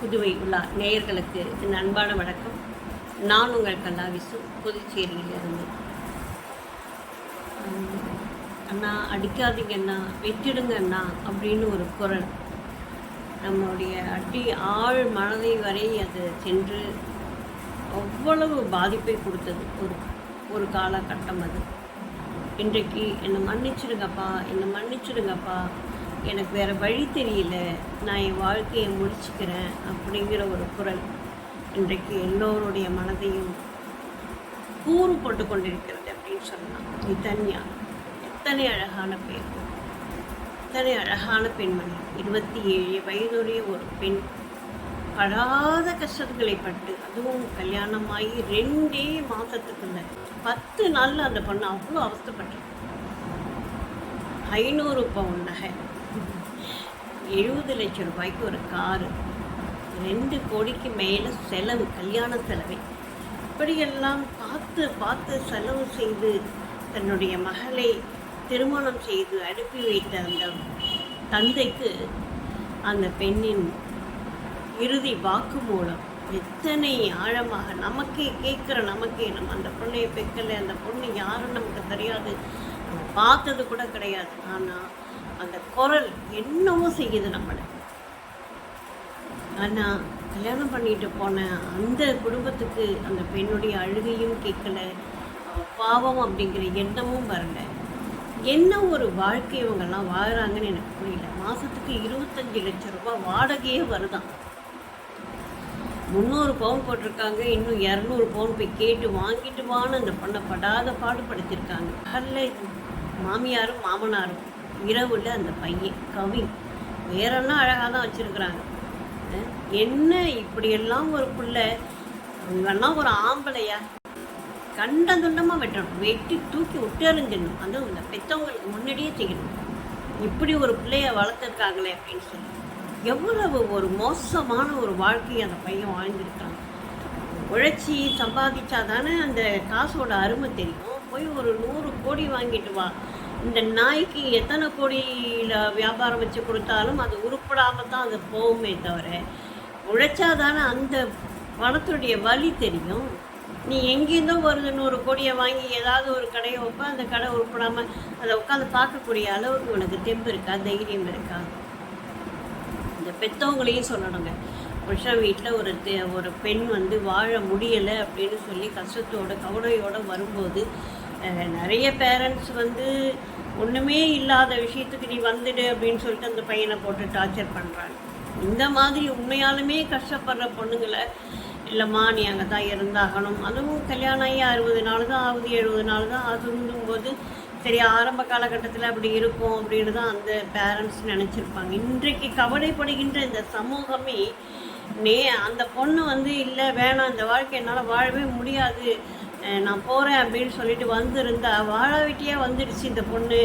புதுவை உலா நேயர்களுக்கு என் அன்பான வணக்கம். நான் உங்கள் கல்லாவிசு புதுச்சேரியிலிருந்து அண்ணா அடிக்காதீங்க அண்ணா அண்ணா அப்படின்னு ஒரு குரல். நம்மளுடைய அடி ஆழ் மனதை வரை அது சென்று அவ்வளவு பாதிப்பை கொடுத்தது. ஒரு ஒரு காலகட்டம் அது. இன்றைக்கு என்னை மன்னிச்சிடுங்கப்பா என்னை மன்னிச்சிடுங்கப்பா எனக்கு வேறு வழி தெரியல. நான் என் வாழ்க்கையை முடிச்சுக்கிறேன் அப்படிங்கிற ஒரு குரல் இன்றைக்கு எல்லோருடைய மனதையும் கூறு போட்டு கொண்டிருக்கிறது அப்படின்னு சொல்லலாம். நிதன்யா எத்தனை அழகான பேர் எத்தனை அழகான பெண்மணி. இருபத்தி ஏழு வயதுடைய ஒரு பெண். படாத கஷ்டங்களை பட்டு அதுவும் கல்யாணமாகி ரெண்டே மாதத்துக்குள்ள பத்து நாளில் அந்த பொண்ணு அவ்வளோ அவஸ்தப்பட்டு. ஐநூறு பவுன் நகை. எழுபது லட்சம் ரூபாய்க்கு ஒரு காரு. ரெண்டு கோடிக்கு மேலே செலவு கல்யாண செலவை. இப்படியெல்லாம் பார்த்து பார்த்து செலவு செய்து தன்னுடைய மகளை திருமணம் செய்து அனுப்பி வைத்த அந்த தந்தைக்கு அந்த பெண்ணின் இறுதி வாக்குமூலம். எத்தனை ஆழமாக நமக்கே கேட்குற நமக்கே நம்ம அந்த பொண்ணையை பெக்கலை அந்த பொண்ணு யாருன்னு நமக்கு தெரியாது. பார்த்தது கூட கிடையாது. ஆனால் அந்த குரல் என்னவோ செய்யுது நம்மளை. ஆனால் கல்யாணம் பண்ணிட்டு போன அந்த குடும்பத்துக்கு அந்த பெண்ணுடைய அழுகையும் கேட்கல. பாவம் அப்படிங்கிற எண்ணமும் வரல. என்ன ஒரு வாழ்க்கை இவங்கெல்லாம் வாழ்கிறாங்கன்னு எனக்கு புரியல. மாதத்துக்கு இருபத்தஞ்சி லட்சம் ரூபாய் வாடகையே வருதான். முந்நூறு பவுன் போட்டிருக்காங்க இன்னும் இரநூறு பவுன் போய் கேட்டு வாங்கிட்டு வான்னு அந்த பொண்ணை படாத பாடுபடுத்திருக்காங்க அல்ல மாமியாரும் மாமனாரும் இரவுல அந்த பையன் கவி. வேறெல்லாம் அழகாக தான் வச்சுருக்குறாங்க. என்ன இப்படியெல்லாம் ஒரு பிள்ளை? அவங்கெல்லாம் ஒரு ஆம்பளையா? கண்ட துண்டமாக வெட்டணும். வெட்டி தூக்கி விட்டு எறிஞ்சிடணும். இந்த பெற்றவங்களுக்கு முன்னாடியே செய்யணும். இப்படி ஒரு பிள்ளைய வளர்த்துருக்காங்களே அப்படின்னு சொல்லி. எவ்வளவு ஒரு மோசமான ஒரு வாழ்க்கையை அந்த பையன் வாழ்ந்திருக்காங்க உழைச்சி சம்பாதிச்சா தானே அந்த காசோட அருமை தெரியும். போய் ஒரு நூறு கோடி வாங்கிட்டு வா. இந்த நாய்க்கு எத்தனை கோடியில் வியாபாரம் வச்சு கொடுத்தாலும் அது உருப்படாமல் தான் அது போகுமே தவிர உழைச்சா தானே அந்த பணத்துடைய வலி தெரியும். நீ எங்கேருந்தோ ஒரு நூறு கோடியை வாங்கி ஏதாவது ஒரு கடையை வைப்ப அந்த கடை உருப்படாமல் அதை உட்காந்து பார்க்கக்கூடிய அளவுக்கு உனக்கு தெம்பு இருக்கா தைரியம் இருக்கா? இந்த பெற்றவங்களையும் சொல்லணுங்க. புருஷன் வீட்டில் ஒரு தெ- ஒரு பெண் வந்து வாழ முடியலை அப்படின்னு சொல்லி கஷ்டத்தோட கவலையோடு வரும்போது நிறைய பேரண்ட்ஸ் வந்து ஒன்றுமே இல்லாத விஷயத்துக்கு நீ வந்துடு அப்படின்னு சொல்லிட்டு அந்த பையனை போட்டு டார்ச்சர் பண்ணுறாங்க இந்த மாதிரி உண்மையாலுமே கஷ்டப்படுற பொண்ணுங்களை இல்லைம்மா நீ அங்கே தான் இருந்தாகணும். அதுவும் கல்யாணம் ஆகி அறுபது நாள் தான் ஆகுது எழுபது நாள் தான் ஆகுதுங்கும் போது சரி ஆரம்ப காலகட்டத்தில் அப்படி இருக்கும் அப்படின்னு தான் அந்த பேரண்ட்ஸ் நினச்சிருப்பாங்க. இன்றைக்கு கவலைப்படுகின்ற இந்த சமூகமே நே அந்த பொண்ணு வந்து இல்லை வேணாம் இந்த வாழ்க்கை என்னால் வாழவே முடியாது. நான் போகிறேன் அப்படின்னு சொல்லிட்டு வந்திருந்தா வாழ வீட்டியே வந்துடுச்சு இந்த பொண்ணு.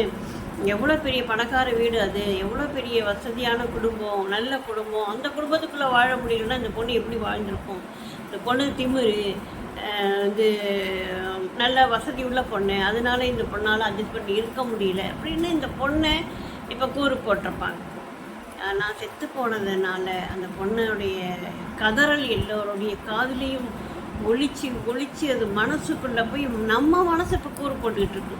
எவ்வளோ பெரிய பணக்கார வீடு அது. எவ்வளோ பெரிய வசதியான குடும்பம் நல்ல குடும்பம். அந்த குடும்பத்துக்குள்ளே வாழ முடியலன்னா இந்த பொண்ணு எப்படி வாழ்ந்திருக்கும்? இந்த பொண்ணு திமிரு இது நல்ல வசதி உள்ள பொண்ணு. அதனால இந்த பொண்ணால் அட்ஜஸ்ட் பண்ணி இருக்க முடியல அப்படின்னு இந்த பொண்ணை இப்போ கூறு போட்டிருப்பாங்க. நான் செத்து போனதுனால அந்த பொண்ணுடைய கதறல் எல்லோருடைய காதலையும் ஒழிச்சு ஒழிச்சு அது மனசுக்குள்ளே போய் நம்ம மனசு இப்போ கூறு போட்டுக்கிட்டு இருக்கு.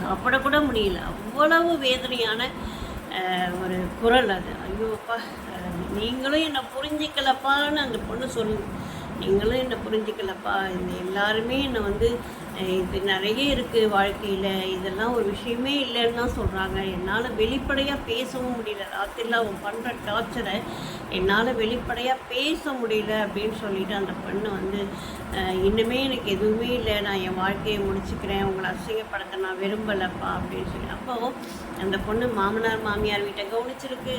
சாப்பிடக்கூட முடியல. அவ்வளவு வேதனையான அஹ், ஒரு குரல் அது. ஐயோப்பா நீங்களும் என்னை புரிஞ்சிக்கலப்பான்னு அந்த பொண்ணு சொல்லுங்க நீங்களும் என்னை புரிஞ்சுக்கலப்பா. இந்த எல்லாருமே என்னை வந்து இது நிறைய இருக்குது வாழ்க்கையில். இதெல்லாம் ஒரு விஷயமே இல்லைன்னு தான் சொல்கிறாங்க என்னால் வெளிப்படையாக பேசவும் முடியல. ராத்திரில அவன் பண்ணுற டார்ச்சரை என்னால் வெளிப்படையாக பேச முடியல அப்படின்னு சொல்லிட்டு அந்த பெண்ணு வந்து இன்னுமே எனக்கு எதுவுமே இல்லை. நான் என் வாழ்க்கையை முடிச்சுக்கிறேன். உங்களை அசிங்கப்படுத்த நான் விரும்பலப்பா அப்படின்னு சொல்லி. அப்போ அந்த பொண்ணு மாமனார் மாமியார் வீட்டை கவனிச்சிருக்கு.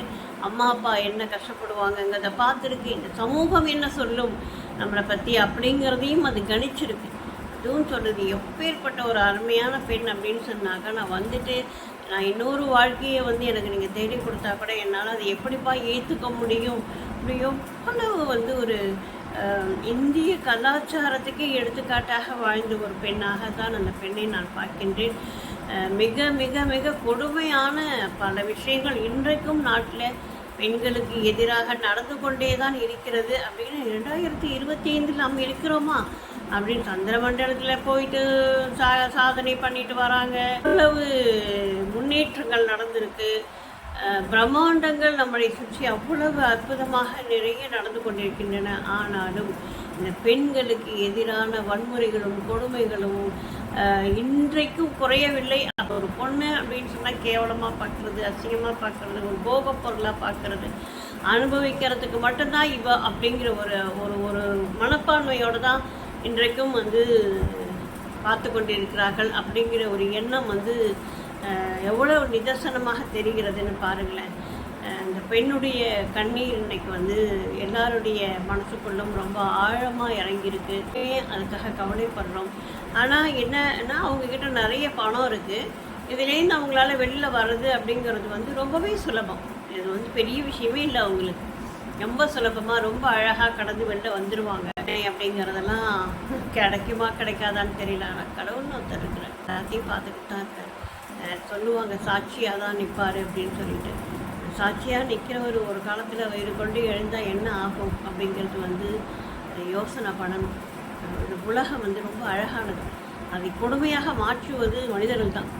அம்மா அப்பா என்ன கஷ்டப்படுவாங்கங்கிறத பார்த்துருக்கு. இந்த சமூகம் என்ன சொல்லும்? நம்மளை பற்றி அப்படிங்கிறதையும் அது கணிச்சிருக்கு. அதுவும் சொல்கிறது எப்பேற்பட்ட ஒரு அருமையான பெண் அப்படின்னு சொன்னாக்கா நான் வந்துட்டு நான் இன்னொரு வாழ்க்கையை வந்து எனக்கு நீங்கள் தேடி கொடுத்தா கூட என்னால் அதை எப்படிப்பா ஏற்றுக்க முடியும்? அப்படி எவ்வளவு வந்து ஒரு இந்திய கலாச்சாரத்துக்கே எடுத்துக்காட்டாக வாழ்ந்த ஒரு பெண்ணாக தான் அந்த பெண்ணை நான் பார்க்கின்றேன். மிக மிக மிக கொடுமையான பல விஷயங்கள் இன்றைக்கும் நாட்டில் பெண்களுக்கு எதிராக நடந்து கொண்டே தான் இருக்கிறது அப்படின்னு ரெண்டாயிரத்தி இருபத்தி ஐந்தில் நம்ம இருக்கிறோமா? அப்படின்னு சந்திர மண்டலத்தில் போயிட்டு சா சாதனை பண்ணிட்டு வராங்க. இவ்வளவு முன்னேற்றங்கள் நடந்திருக்கு. பிரம்மாண்டங்கள் நம்மளை சுற்றி அவ்வளவு அற்புதமாக நிறைய நடந்து கொண்டிருக்கின்றன. ஆனாலும் இந்த பெண்களுக்கு எதிரான வன்முறைகளும் கொடுமைகளும் இன்றைக்கும் குறையவில்லை. அது ஒரு பொண்ணு அப்படின்னு சொன்னால் கேவலமாக பார்க்குறது அசிங்கமாக பார்க்குறது ஒரு போகப் பொருளாக பார்க்குறது அனுபவிக்கிறதுக்கு மட்டும்தான் இவ அப்படிங்கிற ஒரு ஒரு ஒரு மனப்பான்மையோடு தான் இன்றைக்கும் வந்து பார்த்து கொண்டிருக்கிறார்கள் அப்படிங்கிற ஒரு எண்ணம் வந்து எவ்வளோ நிதர்சனமாக தெரிகிறதுன்னு பாருங்களேன். இந்த பெண்ணுடைய கண்ணீர் இன்னைக்கு வந்து எல்லாருடைய மனசுக்குள்ளும் ரொம்ப ஆழமாக இறங்கியிருக்கு. அதுக்காக கவலைப்படுறோம். ஆனால் என்னன்னா அவங்கக்கிட்ட நிறைய பணம் இருக்குது இதுலேருந்து அவங்களால வெளியில் வர்றது அப்படிங்கிறது வந்து ரொம்பவே சுலபம். இது வந்து பெரிய விஷயமே இல்லை அவங்களுக்கு. ரொம்ப சுலபமாக ரொம்ப அழகாக கடந்து வெளில வந்துடுவாங்க அப்படிங்கிறதெல்லாம் கிடைக்குமா கிடைக்காதான்னு தெரியல. ஆனால் கடவுள்னு ஒருத்தர் இருக்கிறேன் எல்லாத்தையும் பார்த்துக்கிட்டு தான் இருக்கார். சொல்லுவாங்க சாட்சியாக தான் நிற்பார் அப்படின்னு சொல்லிட்டு. சாட்சியாக நிற்கிறவர் ஒரு காலத்தில் வயிறு கொண்டு எழுந்தால் என்ன ஆகும் அப்படிங்கிறது வந்து யோசனை பண்ணணும் இந்த உலகம் வந்து ரொம்ப அழகானது. அதை கொடுமையாக மாற்றுவது மனிதர்கள் தான்.